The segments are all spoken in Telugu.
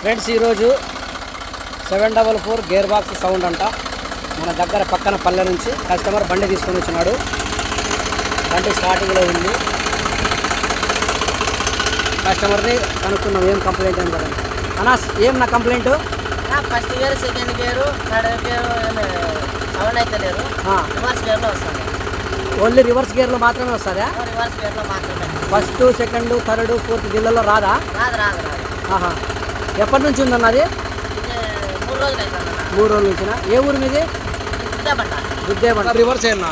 ఫ్రెండ్స్ ఈరోజు seven double four gear box sound అంట. మన దగ్గర పక్కన పల్లె నుంచి కస్టమర్ బండి తీసుకొని వచ్చినాడు. బండి స్టార్టింగ్లో ఉంది. కస్టమర్ని కనుక్కున్నాం ఏం కంప్లైంట్ ఏం కదండి అన్నా ఏం నా complaint? First gear second gear third gear sound అయితే లేదు. రివర్స్ గేర్లో వస్తుంది. ఓన్లీ రివర్స్ గేర్లో మాత్రమే వస్తుందా? రివర్స్ గేర్లో మాత్రమే. ఫస్ట్ సెకండ్ థర్డ్ ఫోర్త్ గిల్లలో రాదా? రాదు రాదు రాదు. ఆహా. ఎప్పటి నుంచి ఉందన్నది మూడు రోజులు అవుతుంది అన్న. మూడు రోజుల నుంచినా? ఏ ఊరు మీది? దుద్దేబండ రివర్స్ అయినా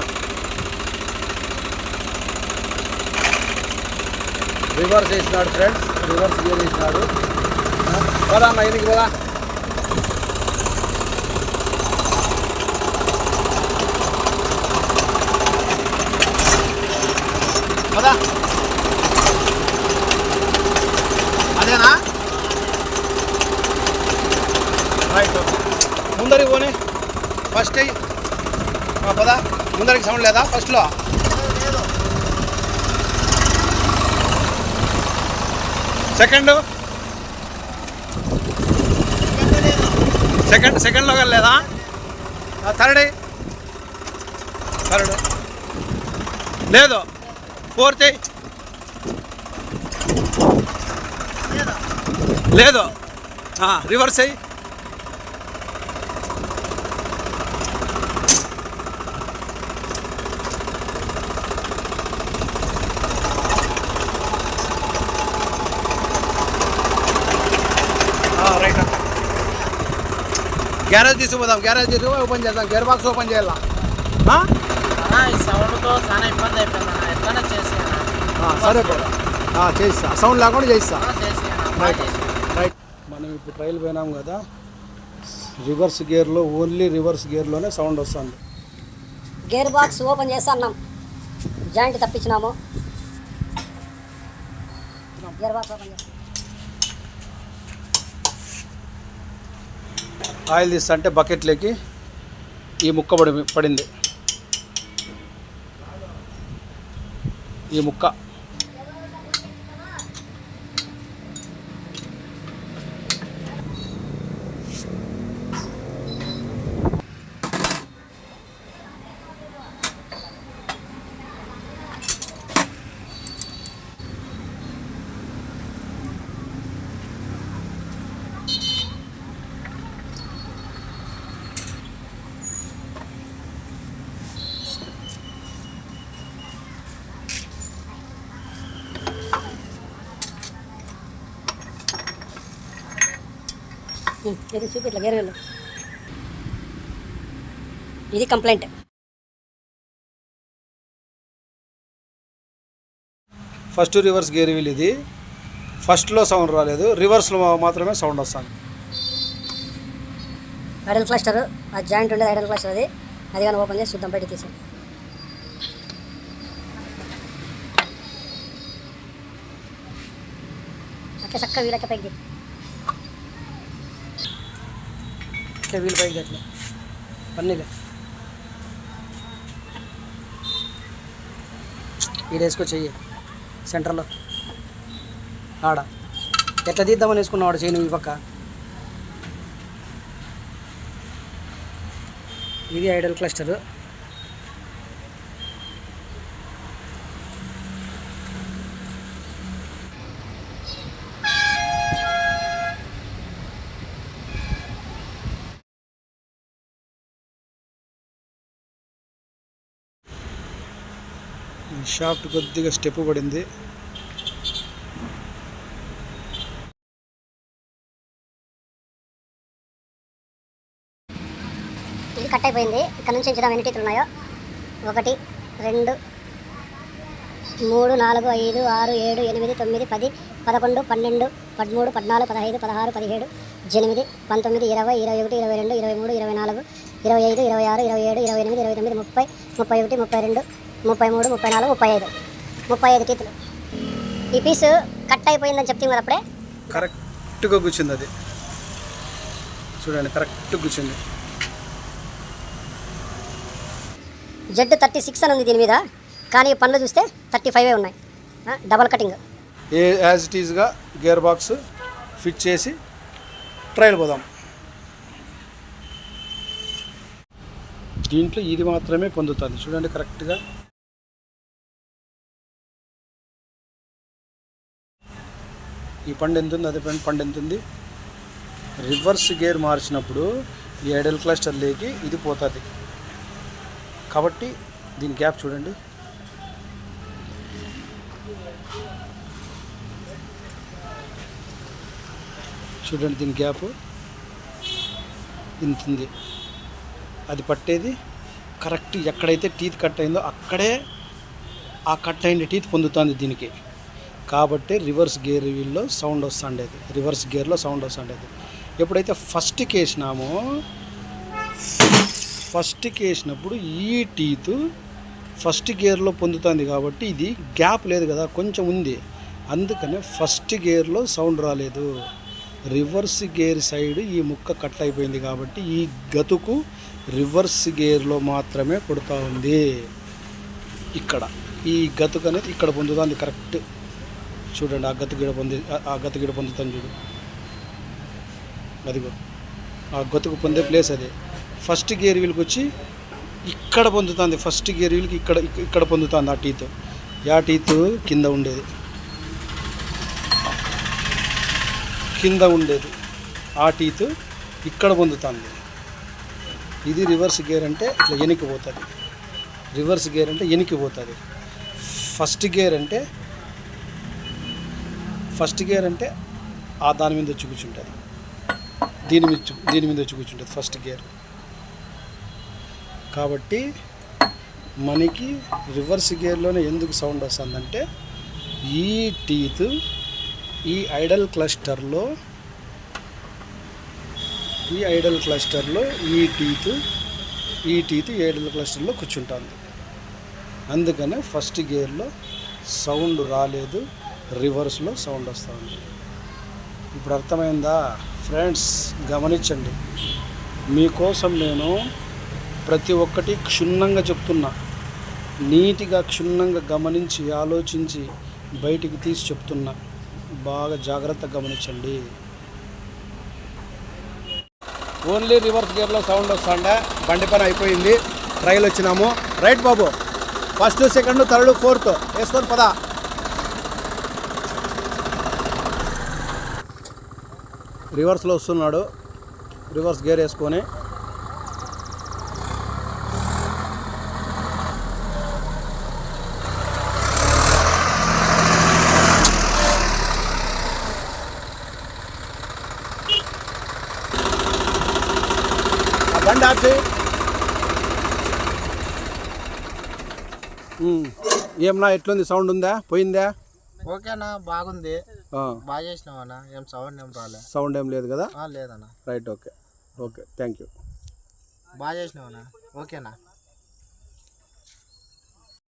రివర్స్ వేసినాడు ఫ్రెండ్స్. రివర్స్ గేర్ వేసినాడు. పోదా అన్న ఇది పోదా పోదా అదేనా రైట్ ముందరికి పోనీ. ఫస్ట్ అయ్యి. పదా. ముందరికి సౌండ్ లేదా? ఫస్ట్లో సెకండ్ సెకండ్ సెకండ్లో లేదా థర్డ్ థర్డ్ లేదు. ఫోర్త్ లేదు. రివర్స్ అయ్యి. గ్యారేజ్ తీసుకుపోదాం గ్యారేజ్ తీసుకుపోయి ఓపెన్ చేద్దాం గేర్ బాక్స్ ఓపెన్ చేయాలా? సౌండ్తో చాలా ఇబ్బంది అయిపోయింది అన్న. ఎట్లనే చేసి ఆ, సరే బ్రో. చేయిస్తా సౌండ్ లేకుండా చేయిస్తా రైట్ రైట్ మనం ఇప్పుడు ట్రైల్ పోయినాం కదా. రివర్స్ గేర్లో ఓన్లీ రివర్స్ గేర్లోనే సౌండ్ వస్తుంది. గేర్ బాక్స్ ఓపెన్ చేస్తున్నాం జాయింట్ తప్పించినాము. గేర్ బాక్స్ ఓపెన్ చేస్తాం. ఆయిల్ తీస్తా అంటే బకెట్లోకి ఈ ముక్క పడి పడింది. ఈ ముక్క. ఇది చూపి ఇట్లా గేర్ వెళ్ళు. ఇది complaint. First reverse gear wheel ఇది ఫస్ట్లో సౌండ్ రాలేదు. రివర్స్లో మాత్రమే సౌండ్ వస్తుంది. ఐడల్ క్లస్టర్ ఆ జాయింట్ ఉండేది ఐడల్ క్లస్టర్ అది. అది కానీ ఓపెన్ చేసి చూద్దాం బయట తీసాం అట్లా చక్కగా వీలక్క పైకి ఇట్లా వీల్ పైకి అట్లా పన్నీలే. ఈడ వేసుకో చెయ్యి. సెంటర్లో. ఆడ. ఎట్లా తీద్దామని వేసుకున్నావాడు చెయ్యి నువ్వు ఈ పక్క? ఇది ఐడల్ క్లస్టర్. షాఫ్ట్ కొద్దిగా స్టెప్ పడింది. ఇది కట్ అయిపోయింది. ఇక్కడ నుంచి చూద్దాం ఎన్ని టీతులు ఉన్నాయో. ఒకటి రెండు మూడు నాలుగు ఐదు ఆరు ఏడు ఎనిమిది తొమ్మిది పది పదకొండు పన్నెండు పదమూడు పద్నాలుగు పదహైదు పదహారు పదిహేడు ఎనిమిది పంతొమ్మిది ఇరవై ఇరవై ఒకటి ఇరవై రెండు ఇరవై మూడు ఇరవై నాలుగు ఇరవై ఐదు ఇరవై ఆరు ఇరవై ఏడు ఇరవై ఎనిమిది ఇరవై తొమ్మిది ముప్పై ముప్పై ఒకటి ముప్పై రెండు ముప్పై మూడు ముప్పై నాలుగు ముప్పై ఐదు. ముప్పై ఐదు టీతులు ఈ పీసు కట్ అయిపోయిందని చెప్తే కదా అప్పుడే? కరెక్ట్గా కూర్చుంది అది. చూడండి కరెక్ట్ కూర్చుంది. జెడ్ థర్టీ సిక్స్ అని ఉంది దీని మీద. కానీ పనులు చూస్తే థర్టీ ఫైవే ఉన్నాయి. డబల్ కటింగ్ ఏ యాజ్ ఇట్ ఈజ్గా గేర్ బాక్స్ ఫిట్ చేసి ట్రయల్ పోదాం. దీంట్లో ఇది మాత్రమే పొందుతుంది. చూడండి కరెక్ట్గా ఈ పండు ఎంత ఉంది అదే పండు పండు ఎంత ఉంది రివర్స్ గేర్ మార్చినప్పుడు ఈ ఐడల్ క్లస్టర్ లేకి ఇది పోతుంది. కాబట్టి దీని గ్యాప్ చూడండి. చూడండి దీని గ్యాప్. ఇంత ఉంది. అది పట్టేది. కరెక్ట్ ఎక్కడైతే టీత్ కట్ అయిందో అక్కడే ఆ కట్ అయిన టీత్ పొందుతుంది దీనికి. కాబట్టి రివర్స్ గేర్ వీల్లో సౌండ్ వస్తుండేది. రివర్స్ గేర్లో సౌండ్ వస్తుండేది. ఎప్పుడైతే ఫస్ట్కి వేసినామో ఫస్ట్కి వేసినప్పుడు ఈ టీత్ ఫస్ట్ గేర్లో పొందుతుంది కాబట్టి ఇది గ్యాప్ లేదు కదా కొంచెం ఉంది. అందుకనే ఫస్ట్ గేర్లో సౌండ్ రాలేదు. రివర్స్ గేర్ సైడ్ ఈ ముక్క కట్ అయిపోయింది కాబట్టి ఈ గతుకు రివర్స్ గేర్లో మాత్రమే కొడుతూ ఉంది. ఇక్కడ ఈ గతుకు అనేది ఇక్కడ పొందుతుంది కరెక్ట్. చూడండి ఆ గతు గిడ పొంది ఆ- ఆ గిడ పొందుతాను చూడు. అదిగో ఆ గతుకు పొందే ప్లేస్ అదే. ఫస్ట్ గేర్ వీల్కి వచ్చి ఇక్కడ పొందుతుంది ఫస్ట్ గేర్ వీల్కి ఇక్కడ ఇక్కడ పొందుతుంది ఆ టీత్ యా టీత్ కింద ఉండేది. కింద ఉండేది. ఆ టీత్ ఇక్కడ పొందుతుంది. ఇది రివర్స్ గేర్ అంటే ఇట్లా వెనక్కిపోతుంది రివర్స్ గేర్ అంటే వెనక్కిపోతుంది ఫస్ట్ గేర్ అంటే ఫస్ట్ గేర్ అంటే ఆ దాని మీద వచ్చి కూర్చుంటుంది దీని మీద దీని మీద వచ్చి కూర్చుంటుంది ఫస్ట్ గేర్. కాబట్టి మనకి రివర్స్ గేర్లోనే ఎందుకు సౌండ్ వస్తుందంటే ఈ టీత్ ఈ ఐడల్ క్లస్టర్లో ఈ ఐడల్ క్లస్టర్లో ఈ టీత్ ఈ టీత్ ఐడల్ క్లస్టర్లో కూర్చుంటుంది. అందుకనే ఫస్ట్ గేర్లో సౌండ్ రాలేదు. రివర్స్లో సౌండ్ వస్తుంది ఇప్పుడు అర్థమైందా? ఫ్రెండ్స్ గమనించండి. మీకోసం నేను ప్రతి ఒక్కటి క్షుణ్ణంగా చెప్తున్నా. నీట్గా క్షుణ్ణంగా గమనించి ఆలోచించి బయటికి తీసి చెప్తున్నా. బాగా జాగ్రత్తగా గమనించండి. ఓన్లీ రివర్స్ గేర్లో సౌండ్ వస్తుండే? బండి పని అయిపోయింది. ట్రైల్ వచ్చినాము. రైట్ బాబు ఫస్ట్ సెకండ్ థర్డ్ ఫోర్త్. వేసుకొని పదా. రివర్స్లో వస్తున్నాడు. రివర్స్ గేర్ వేసుకొని. బండి ఆపి ఏమన్నా ఎట్లుంది? సౌండ్ ఉందా? పోయిందా? ఓకేనా? బాగుంది. బాగా చేసినావన్నా ఏం సౌండ్ ఏం రాలే. సౌండ్ ఏం లేదు కదా? లేదన్నా. Right okay okay thank you బాగా చేసినావన్నా ఓకేనా?